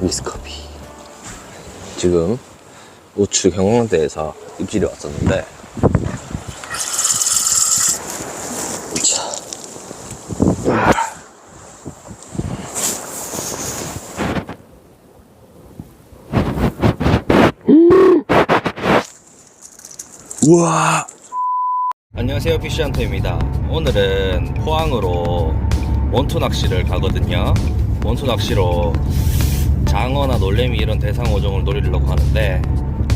미스커피. 지금 우측 경영대에서 입질이 왔었는데, 자. 우와! 안녕하세요 피쉬한터입니다 오늘은 포항으로 원투 낚시를 가거든요 원투 낚시로 장어나 놀래미 이런 대상 어종을 노리려고 하는데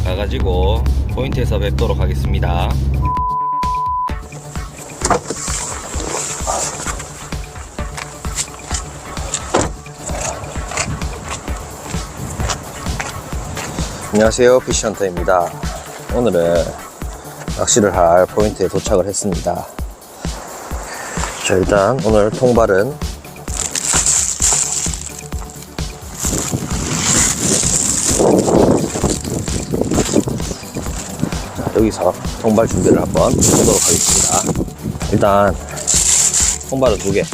가가지고 포인트에서 뵙도록 하겠습니다. 안녕하세요. 피쉬헌터입니다. 오늘은 낚시를 할 포인트에 도착을 했습니다. 자, 일단 오늘 통발은 여기서 통발 준비를 한번 해보도록 하겠습니다. 일단 통발은 두 개,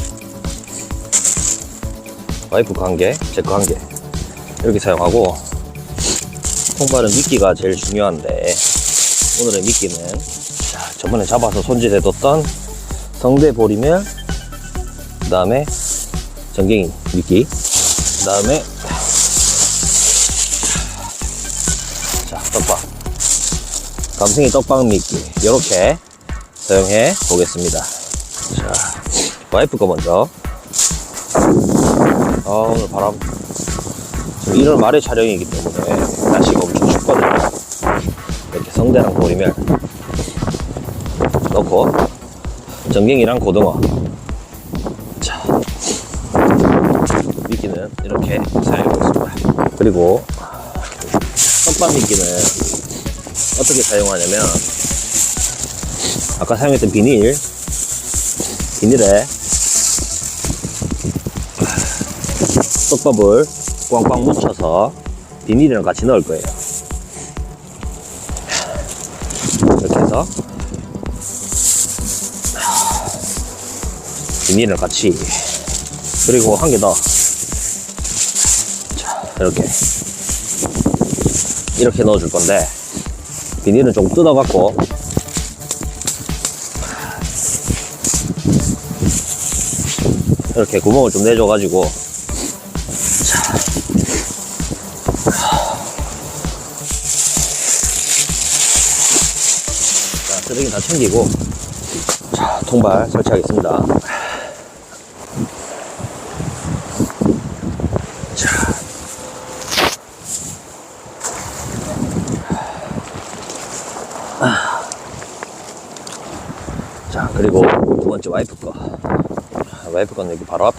와이프 거한 개, 제거 한 개. 이렇게 사용하고 통발은 미끼가 제일 중요한데 오늘의 미끼는 자, 저번에 잡아서 손질해뒀던 성대 보리멸 그 다음에 전갱이 미끼 그 다음에 자 떡밥 감성이 떡밥 미끼. 이렇게 사용해 보겠습니다. 자 와이프 거 먼저. 아 오늘 바람. 지금 1월 말에 촬영이기 때문에 날씨가 엄청 춥거든요. 이렇게 성대랑 보리멸 넣고 전갱이랑 고등어. 자 미끼는 이렇게 사용해 보겠습니다. 그리고 떡밥 미끼는 어떻게 사용하냐면 아까 사용했던 비닐 비닐에 떡밥을 꽝꽝 묻혀서 비닐이랑 같이 넣을 거예요. 이렇게 해서 비닐을 같이 그리고 한 개 더. 자, 이렇게. 이렇게 넣어줄 건데 비닐은 좀 뜯어갖고. 이렇게 구멍을 좀 내줘가지고. 자, 자, 쓰레기 다 챙기고, 자, 통발 설치하겠습니다. 자, 그리고 두 번째 와이프 거. 와이프 거는 여기 바로 앞에.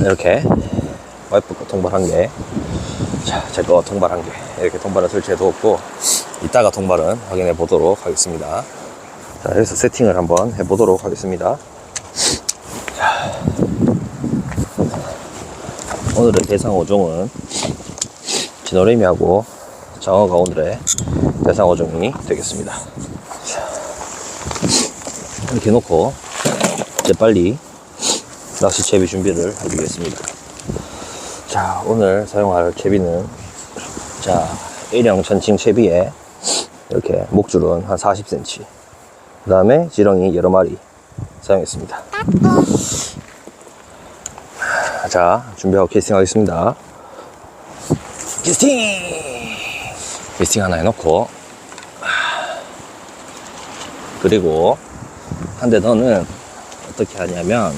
이렇게 와이프 거 통발 한 개. 자, 제거 통발 한 개. 이렇게 통발을 설치해 두었고, 이따가 통발은 확인해 보도록 하겠습니다. 자, 여기서 세팅을 한번 해 보도록 하겠습니다. 자, 오늘의 대상 5종은 진어레미하고 장어가 오늘의 대상 5종이 되겠습니다. 자, 이렇게 놓고, 이제 빨리 낚시 채비 준비를 해주겠습니다. 자, 오늘 사용할 채비는, 자, A령 전칭 채비에 이렇게 목줄은 한 40cm. 그 다음에 지렁이 여러 마리 사용했습니다. 자, 준비하고 캐스팅 하겠습니다. 캐스팅! 캐스팅 하나 해놓고, 그리고 한대 더는 어떻게 하냐면,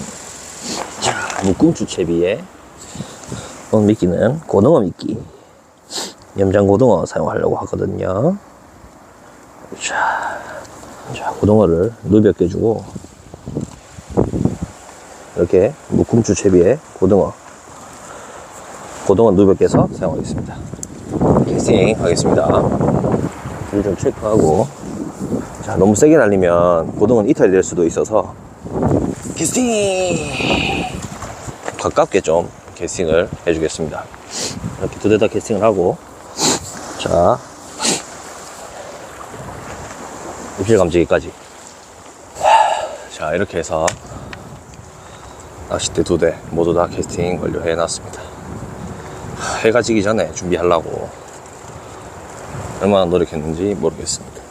자, 묶음줄 채비에 오늘 미끼는 고등어 미끼. 염장 고등어 사용하려고 하거든요. 자, 자 고등어를 누벼 껴주고, 이렇게 묶음줄 채비에 고등어. 누벼 껴서 사용하겠습니다. 캐스팅 하겠습니다. 불좀 체크하고. 자, 너무 세게 날리면 고등어는 이탈이 될 수도 있어서, 캐스팅! 가깝게 좀 캐스팅을 해주겠습니다. 이렇게 두 대 다 캐스팅을 하고, 자, 입질 감지기까지. 자, 이렇게 해서 낚싯대 두 대 모두 다 캐스팅 완료해 놨습니다. 해가 지기 전에 준비하려고 얼마나 노력했는지 모르겠습니다.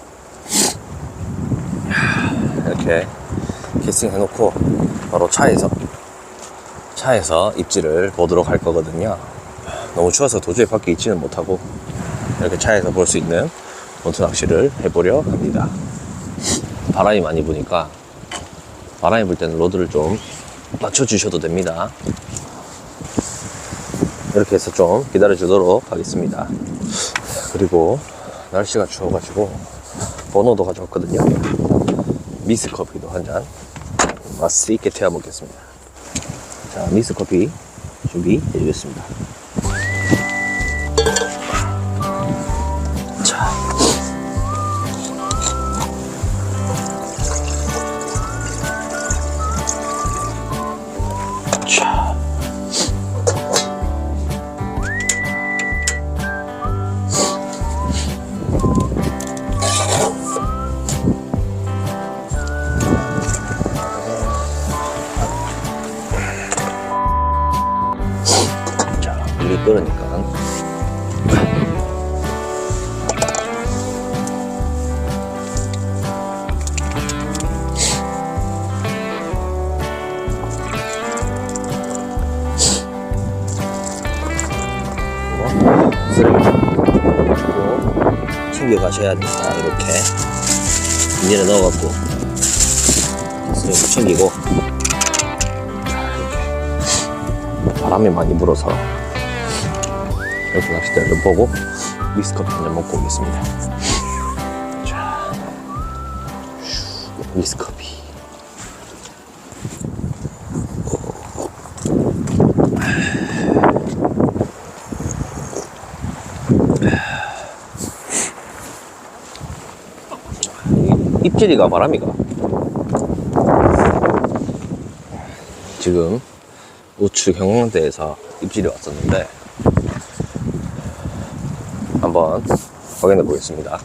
이렇게 캐스팅 해놓고 바로 차에서 차에서 입질을 보도록 할 거거든요. 너무 추워서 도저히 밖에 있지는 못하고 이렇게 차에서 볼 수 있는 원투 낚시를 해보려 합니다. 바람이 많이 부니까 바람이 불 때는 로드를 좀 맞춰주셔도 됩니다. 이렇게 해서 좀 기다려 주도록 하겠습니다. 그리고 날씨가 추워가지고 번호도 가져왔거든요. 미스 커피도 한 잔 맛있게 있게 태워 먹겠습니다. 자, 미스 커피 준비해 주겠습니다. 가셔야 된다. 이렇게 비닐에 넣어갖고 자 이렇게 바람이 많이 불어서 이렇게 낚싯대를 보고 미스커피 한잔 먹고 오겠습니다. 자 슈, 미스커피 입질이가 바람이가 지금 우측 경영대에서 입질이 왔었는데 한번 확인해 보겠습니다.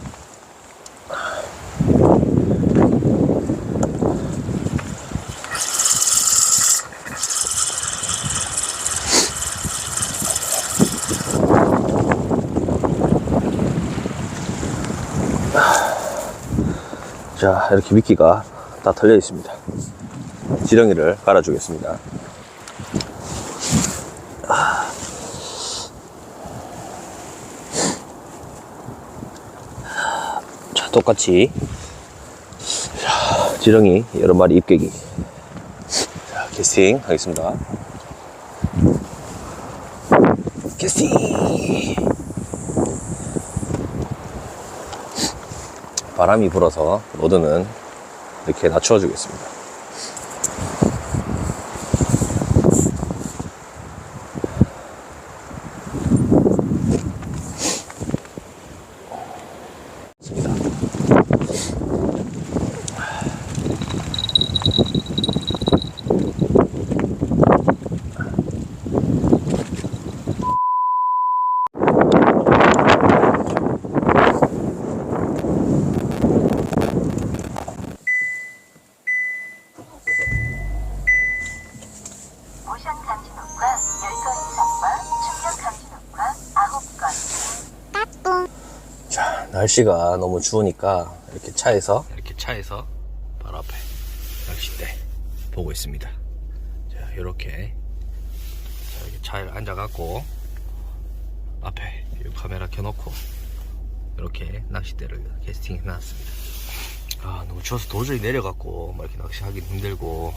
자, 이렇게 미끼가 다 털려 있습니다. 지렁이를 깔아주겠습니다. 자, 똑같이 자, 지렁이 여러 마리 입개기 자, 캐스팅 하겠습니다. 캐스팅 바람이 불어서 로드는 이렇게 낮춰 주겠습니다. 날씨가 너무 추우니까 이렇게 차에서 이렇게 차에서 바로 앞에 낚싯대 보고 있습니다. 자, 이렇게 자, 이렇게 차에 앉아갖고 앞에 이 카메라 켜놓고 이렇게 낚싯대를 캐스팅 해 놨습니다. 아, 너무 추워서 도저히 내려갖고 막 이렇게 낚시하기 힘들고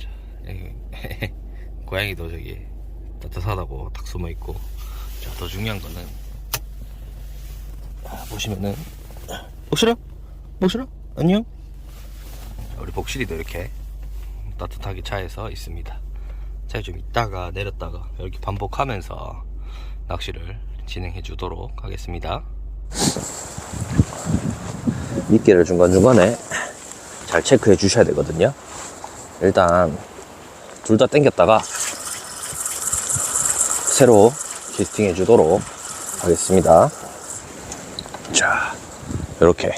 자, 고양이도 저기 따뜻하다고 딱 숨어 있고 자, 더 중요한 거는 아, 보시면은. 복실아 복실아 안녕? 우리 복실이도 이렇게 따뜻하게 차에서 있습니다. 제가 좀 있다가 내렸다가 이렇게 반복하면서 낚시를 진행해 주도록 하겠습니다. 미끼를 중간중간에 잘 체크해 주셔야 되거든요. 일단 둘 다 당겼다가 새로 캐스팅해 주도록 하겠습니다 자, 이렇게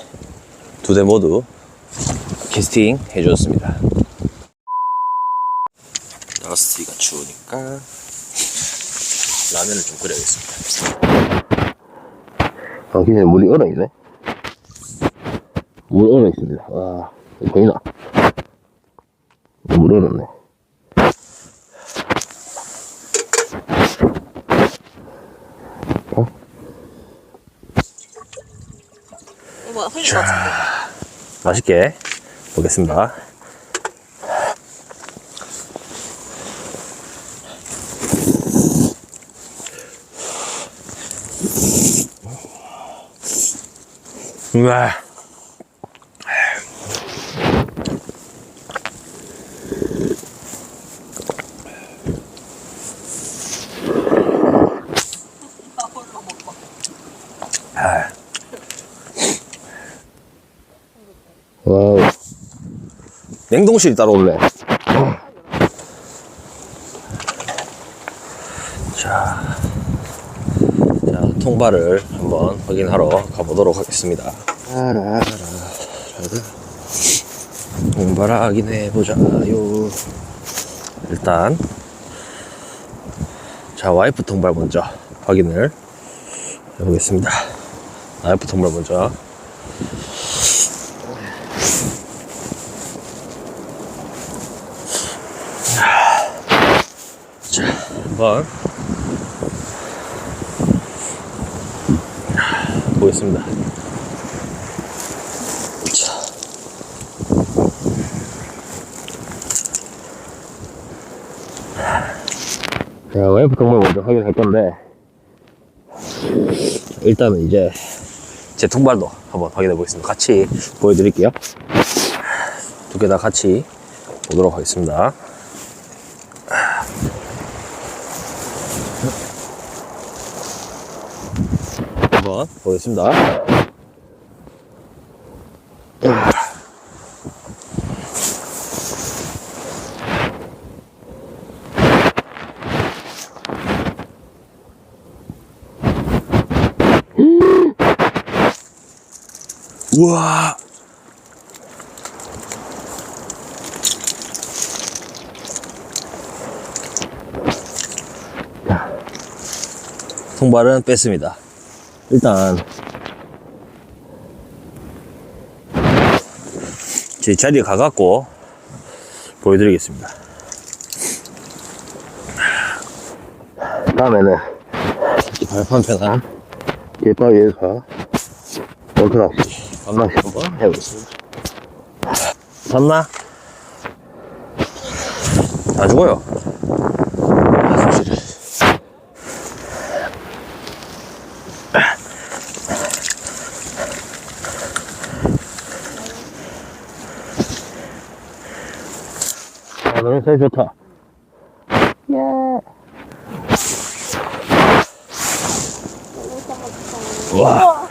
두 대 모두 캐스팅 해주었습니다. 러스티가 추우니까 라면을 좀 끓여야겠습니다. 아, 그냥 물이 얼어있네. 물 얼어있습니다. 와, 이거 보이나? 물 얼었네. 같은데. 맛있게 보겠습니다. 우와. 냉동실이 따로 없네. 자, 자, 통발을 한번 확인하러 가보도록 하겠습니다. 통발 확인해 보자요. 일단, 자, 와이프 통발 먼저 확인을 해보겠습니다. 와이프 통발 먼저. 자, 한번 보겠습니다. 자. 자, 와이프 정말 먼저 확인할 건데, 일단은 이제 제 통발도 한번 확인해 보겠습니다. 같이 보여드릴게요. 두 개 다 같이 보도록 하겠습니다. 한번 보겠습니다. 우와. 통발은 뺐습니다. 일단 제 자리에 가갖고 보여드리겠습니다. 다음에는 이 발판 편한 길바위에서 월크낚시, 밤낚시 한번 해보겠습니다. 봤나? 다 죽어요. 아, 솔직히. 사이 좋다. 와.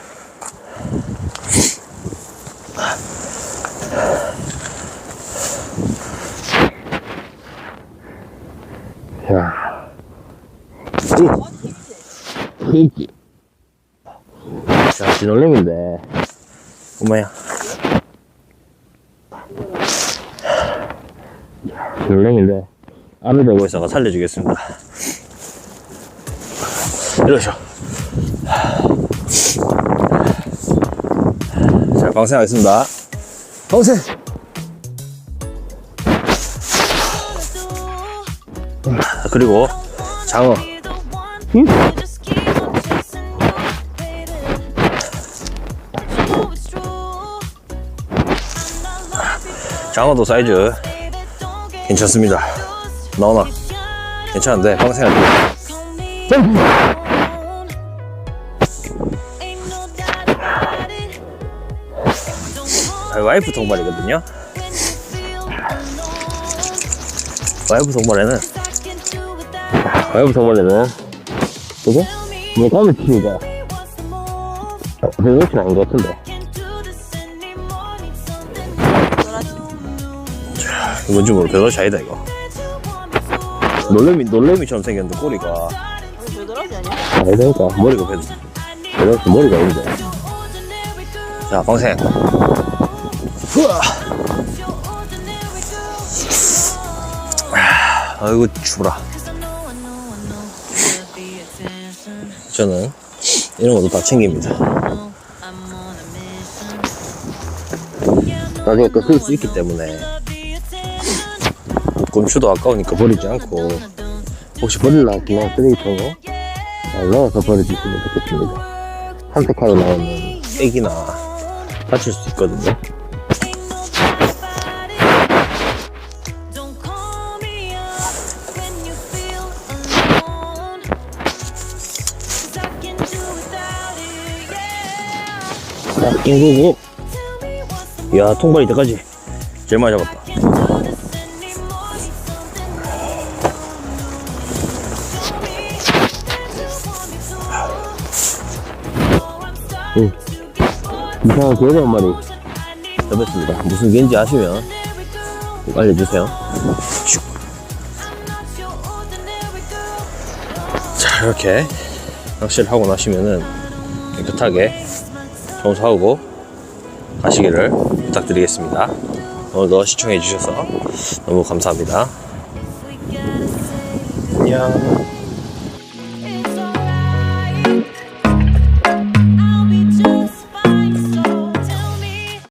야. 이. 히지. 자, 진올림인데. 엄마야. 진올림인데. 들고 있어가 살려주겠습니다. 이러셔. 자, 방생하겠습니다. 방생! 자, 그리고 장어. 응? 장어도 사이즈 괜찮습니다. 나오나? 괜찮은데, 방생할 때. 아, 와이프 동발이거든요. 와이프 동발에는 와이프 동발에는? 뭐 가면 치우자. 그것이 아닌 것 같은데. 뭔지 모르 배도시 아니다 이거. 놀래미 놀래미처럼 생겼는데 꼬리가 이거 아니야? 아니다니까 머리가 배도 배도시 머리가 있는데. 자 방생. 후아. 아이고 추워라 저는 이런 것도 다 챙깁니다 나중에 또 쓸 수 있기 때문에 곰추도 아까우니까 버리지 않고 혹시 버릴라 그냥 쓰레기통에 잘 넣어서 버려주시면 좋겠습니다. 산책하러 나오는 애기나 다칠 수 있거든요. 자 the 야 통발 이때까지 제일 많이 잡았다 Bored. 이상한 개한 마리 I need 잡았습니다 무슨 개인지 아시면. 꼭 알려주세요. 자 이렇게 낚시를 하고 나시면은 깨끗하게 청소하고 가시기를 부탁드리겠습니다 오늘도 시청해 주셔서 너무 감사합니다 안녕